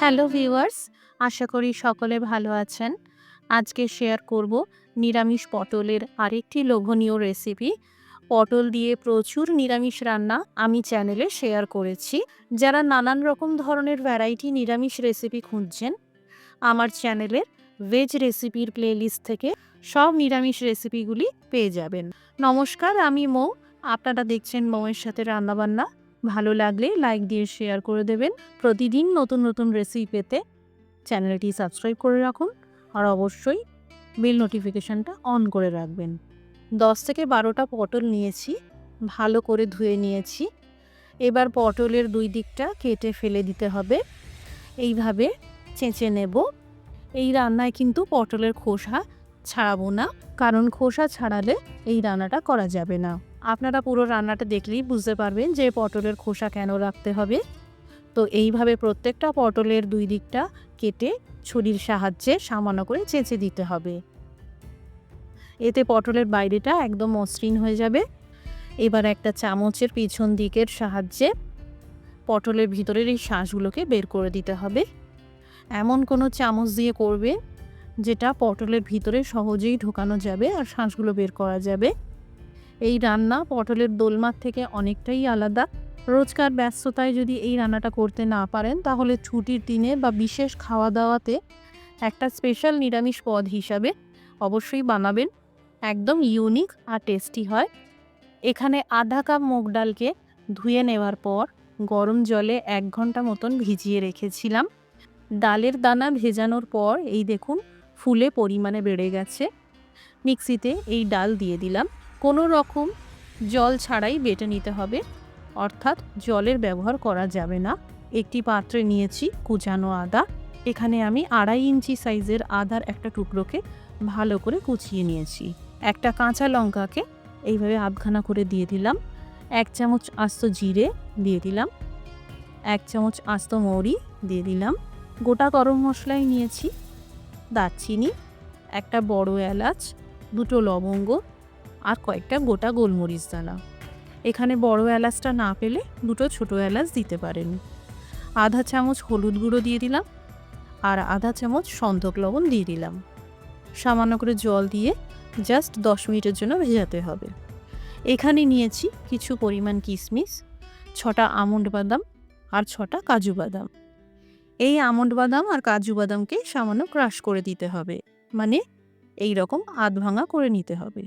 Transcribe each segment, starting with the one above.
Hello viewers, আশা করি সকলে ভালো আছেন। আজকে শেয়ার করব নিরামিষ পটলের আরেকটি লোভনীয় রেসিপি। পটল দিয়ে প্রচুর নিরামিষ রান্না আমি চ্যানেলে শেয়ার করেছি। যারা নানান রকম ধরনের ভ্যারাইটি নিরামিষ রেসিপি খুঁজছেন, আমার চ্যানেলের ভেজ রেসিপির প্লেলিস্ট থেকে সব নিরামিষ রেসিপিগুলি পেয়ে যাবেন। নমস্কার, আমি মৌ। আপনারা দেখছেন মৌয়ের সাথে রান্নাবান্না। ভালো লাগলে লাইক দিয়ে শেয়ার করে দেবেন। প্রতিদিন নতুন নতুন রেসিপি পেতে চ্যানেলটি সাবস্ক্রাইব করে রাখুন আর অবশ্যই বেল নোটিফিকেশানটা অন করে রাখবেন। দশ থেকে বারোটা পটল নিয়েছি, ভালো করে ধুয়ে নিয়েছি। এবার পটলের দুই দিকটা কেটে ফেলে দিতে হবে। এইভাবে চেঁচে নেব। এই রান্নায় কিন্তু পটলের খোসা ছাড়াবো না, কারণ খোসা ছাড়ালে এই রান্নাটা করা যাবে না। আপনারা পুরো রান্নাটা দেখলেই বুঝতে পারবেন যে পটলের খোসা কেন রাখতে হবে। তো এইভাবে প্রত্যেকটা পটলের দুই দিকটা কেটে ছুরির সাহায্যে সামান্য করে চেঁচে দিতে হবে। এতে পটলের বাইরেটা একদম মসৃণ হয়ে যাবে। এবার একটা চামচের পিছন দিকের সাহায্যে পটলের ভিতরের এই শাঁসগুলোকে বের করে দিতে হবে। এমন কোনো চামচ দিয়ে করবে যেটা পটলের ভিতরে সহজেই ঢোকানো যাবে আর শাঁসগুলো বের করা যাবে। এই রান্না পটলের দোলমার থেকে অনেকটাই আলাদা। রোজকার ব্যস্ততায় যদি এই রান্নাটা করতে না পারেন, তাহলে ছুটির দিনে বা বিশেষ খাওয়া দাওয়াতে একটা স্পেশাল নিরামিষ পদ হিসাবে অবশ্যই বানাবেন। একদম ইউনিক আর টেস্টি হয়। এখানে আধা কাপ মুগ ডালকে ধুয়ে নেওয়ার পর গরম জলে এক ঘণ্টা মতন ভিজিয়ে রেখেছিলাম। ডালের দানা ভেজানোর পর এই দেখুন, ফুলে পরিমাণে বেড়ে গেছে। মিক্সিতে এই ডাল দিয়ে দিলাম। কোনো রকম জল ছাড়াই বেটে নিতে হবে। অর্থাৎ জলের ব্যবহার করা যাবে না। একটি পাত্রে নিয়েছি কুচানো আদা। এখানে আমি আড়াই ইঞ্চি সাইজের আদার একটা টুকরোকে ভালো করে কুচিয়ে নিয়েছি। একটা কাঁচা লঙ্কাকে এইভাবে আবখানা করে দিয়ে দিলাম। এক চামচ আস্ত জিরে দিয়ে দিলাম। এক চামচ আস্ত মৌরি দিয়ে দিলাম। গোটা গরম মশলাই নিয়েছি দারচিনি, একটা বড় এলাচ, দুটো লবঙ্গ আর কয়েকটা গোটা গোলমরিচ দানা। এখানে বড় এলাচটা না পেলে দুটো ছোট এলাচ দিতে পারেন। আধা চামচ হলুদ গুঁড়ো দিয়ে দিলাম আর আধা চামচ সন্ধক লবণ দিয়ে দিলাম। সামান্য করে জল দিয়ে জাস্ট দশ মিনিটের জন্য ভেজাতে হবে। এখানে নিয়েছি কিছু পরিমাণ কিশমিশ ছটা আমন্ড বাদাম আর ছটা কাজু বাদাম। এই আমন্ড বাদাম আর কাজু বাদামকে সামান্য ক্রাশ করে দিতে হবে মানে এই রকম আধ ভাঙা করে নিতে হবে।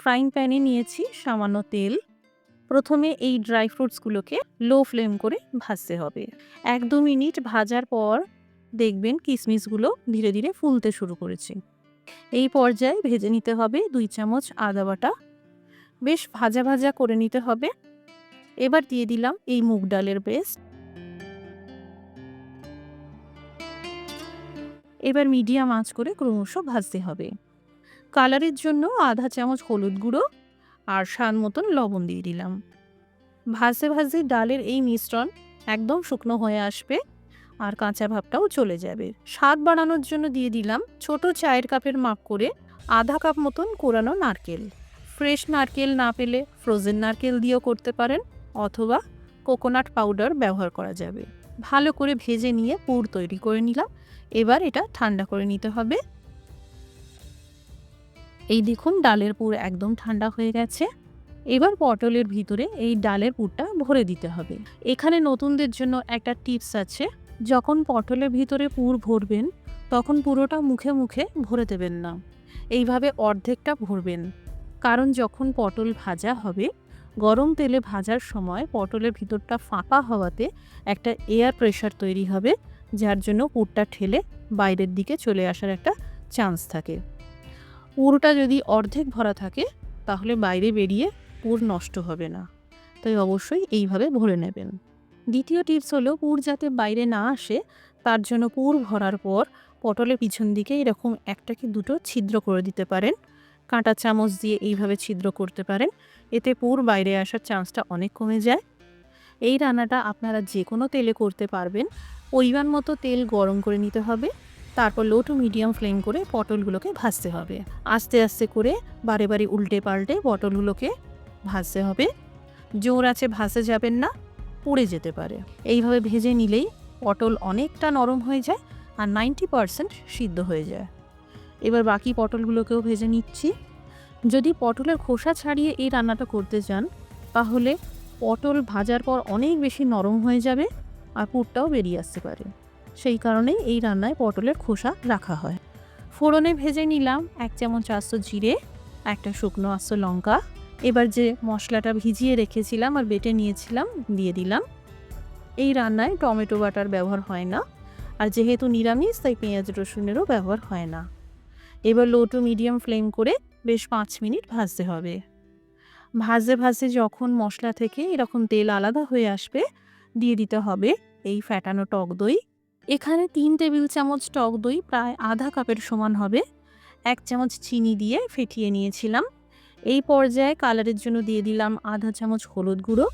ফ্রাইং প্যানে নিয়েছি সামান্য তেল। প্রথমে এই ড্রাই ফ্রুটসগুলোকে লো ফ্লেম করে ভাজতে হবে। এক দু মিনিট ভাজার পর দেখবেন কিশমিশগুলো ধীরে ধীরে ফুলতে শুরু করেছে। এই পর্যায়ে ভেজে নিতে হবে দুই চামচ আদা বাটা। বেশ ভাজা ভাজা করে নিতে হবে। এবার দিয়ে দিলাম এই মুগ ডালের পেস্ট এবার মিডিয়াম আঁচ করে ক্রমশ ভাজতে হবে। কালারের জন্য আধা চামচ হলুদ গুঁড়ো আর স্বাদ মতন লবণ দিয়ে দিলাম। ভাজে ভাজতে ডালের এই মিশ্রণ একদম শুকনো হয়ে আসবে আর কাঁচা ভাবটাও চলে যাবে। স্বাদ বাড়ানোর জন্য দিয়ে দিলাম ছোট চায়ের কাপের মাপ করে আধা কাপ মতন কোরানো নারকেল। ফ্রেশ নারকেল না পেলে ফ্রোজেন নারকেল দিয়েও করতে পারেন অথবা কোকোনাট পাউডার ব্যবহার করা যাবে। ভালো করে ভেজে নিয়ে পুর তৈরি করে নিলাম। এবার এটা ঠান্ডা করে নিতে হবে। এই দেখুন, ডালের পুর একদম ঠান্ডা হয়ে গেছে। এবার পটলের ভিতরে এই ডালের পুরটা ভরে দিতে হবে। এখানে নতুনদের জন্য একটা টিপস আছে, যখন পটলের ভিতরে পুর ভরবেন, তখন পুরোটা মুখে মুখে ভরে দেবেন না। এইভাবে অর্ধেকটা ভরবেন। কারণ যখন পটল ভাজা হবে, গরম তেলে ভাজার সময় পটলের ভিতরটা ফাঁপা হওয়াতে একটা এয়ার প্রেশার তৈরি হবে, যার জন্য পুরটা ঠেলে বাইরের দিকে চলে আসার একটা চান্স থাকে। পুরোটা যদি অর্ধেক ভরা থাকে, তাহলে বাইরে বেরিয়ে পুর নষ্ট হবে না। তাই অবশ্যই এইভাবে ভরে নেবেন। দ্বিতীয় টিপস হলো, পুর যাতে বাইরে না আসে, তার জন্য পুর ভরার পর পটলের পিছন দিকে এরকম একটা কি দুটো ছিদ্র করে দিতে পারেন। কাঁটা চামচ দিয়ে এইভাবে ছিদ্র করতে পারেন। এতে পুর বাইরে আসার চান্সটা অনেক কমে যায়। এই রান্নাটা আপনারা যে কোনো তেলে করতে পারবেন। পরিমাণ মতো তেল গরম করে নিতে হবে। তারপর লো টু মিডিয়াম ফ্লেম করে পটলগুলোকে ভাজতে হবে। আস্তে আস্তে করে বারে বারে উল্টে পাল্টে পটলগুলোকে ভাজতে হবে। জোর আছে ভাজতে যাবেন না, পুড়ে যেতে পারে। এইভাবে ভেজে নিলেই পটল অনেকটা নরম হয়ে যায় আর নাইনটি পারসেন্ট সিদ্ধ হয়ে যায়। এবার বাকি পটলগুলোকেও ভেজে নিচ্ছি। যদি পটলের খোসা ছাড়িয়ে এই রান্নাটা করতে চান, তাহলে পটল ভাজার পর অনেক বেশি নরম হয়ে যাবে আর পুরটাও বেরিয়ে আসতে পারে। সেই এই রান্নায় পটলের খোসা রাখা হয়। ফোড়নে ভেজে নিলাম এক চামচ আস্ত জিরে, একটা শুকনো আস্ত লঙ্কা। এবার যে মশলাটা ভিজিয়ে রেখেছিলাম আর বেটে নিয়েছিলাম, দিয়ে দিলাম। এই রান্নায় টমেটো বাটার ব্যবহার হয় না। আর যেহেতু নিরামিষ, তাই পেঁয়াজ রসুনেরও ব্যবহার হয় না। এবার লো টু মিডিয়াম ফ্লেম করে বেশ পাঁচ মিনিট ভাজতে হবে। ভাজতে ভাজতে যখন মশলা থেকে এরকম তেল আলাদা হয়ে আসবে, দিয়ে দিতে হবে এই ফ্যাটানো টক দই। এখানে তিন টেবিল চামচ টক দই প্রায় আধা কাপের সমান হবে। এক চামচ চিনি দিয়ে ফেটিয়ে নিয়েছিলাম। এই পর্যায়ে কালারের জন্য দিয়ে দিলাম আধা চামচ হলুদ গুঁড়ো।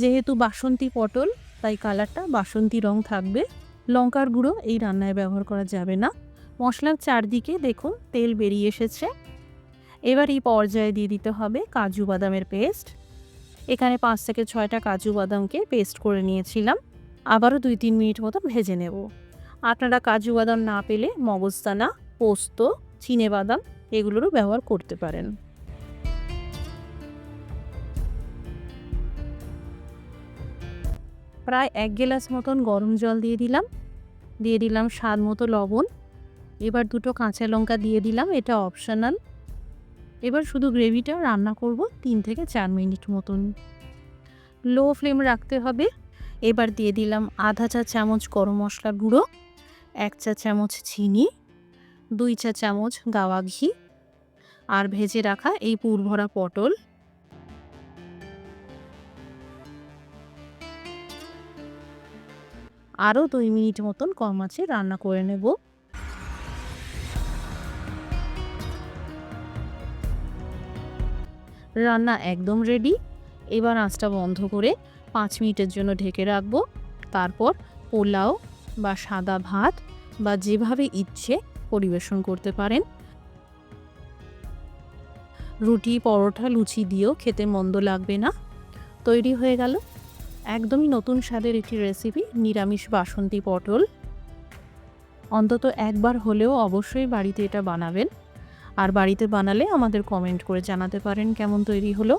যেহেতু বাসন্তী পটল, তাই কালারটা বাসন্তী রং থাকবে। লঙ্কার গুঁড়ো এই রান্নায় ব্যবহার করা যাবে না। মশলার চারদিকে দেখুন তেল বেরিয়ে এসেছে। এবার এই পর্যায়ে দিয়ে দিতে হবে কাজু বাদামের পেস্ট। এখানে পাঁচ থেকে ছয়টা কাজু বাদামকে পেস্ট করে নিয়েছিলাম। আবারও দুই তিন মিনিট মতো ভেজে নেব। আপনারা কাজু বাদাম না পেলে মগজদানা, পোস্ত, চিনে বাদাম এগুলোরও ব্যবহার করতে পারেন। প্রায় এক গ্লাস মতন গরম জল দিয়ে দিলাম। দিয়ে দিলাম স্বাদ মতো লবণ। এবার দুটো কাঁচা লঙ্কা দিয়ে দিলাম, এটা অপশনাল। এবার শুধু গ্রেভিটা রান্না করব তিন থেকে চার মিনিট মতন। লো ফ্লেম রাখতে হবে। এবার দিয়ে দিলাম আধা চা চামচ গরম মশলা গুঁড়ো, এক চা চামচ চিনি, দুই চা চামচ গাওয়া ঘি আর ভেজে রাখা এই পুরভরা পটল। আরও দুই মিনিট মতন কম আছে, রান্না করে নেব। রান্না একদম রেডি এবার আঁচটা বন্ধ করে পাঁচ মিনিটের জন্য ঢেকে রাখব। তারপর পোলাও বা সাদা ভাত বা যেভাবে ইচ্ছে পরিবেশন করতে পারেন। রুটি, পরোটা, লুচি দিয়েও খেতে মন্দ লাগবে না। তৈরি হয়ে গেল একদমই নতুন স্বাদের একটি রেসিপি নিরামিষ বাসন্তী পটল। অন্তত একবার হলেও অবশ্যই বাড়িতে এটা বানাবেন। আর বাড়িতে বানালে আমাদের কমেন্ট করে জানাতে পারেন কেমন তৈরি হলো।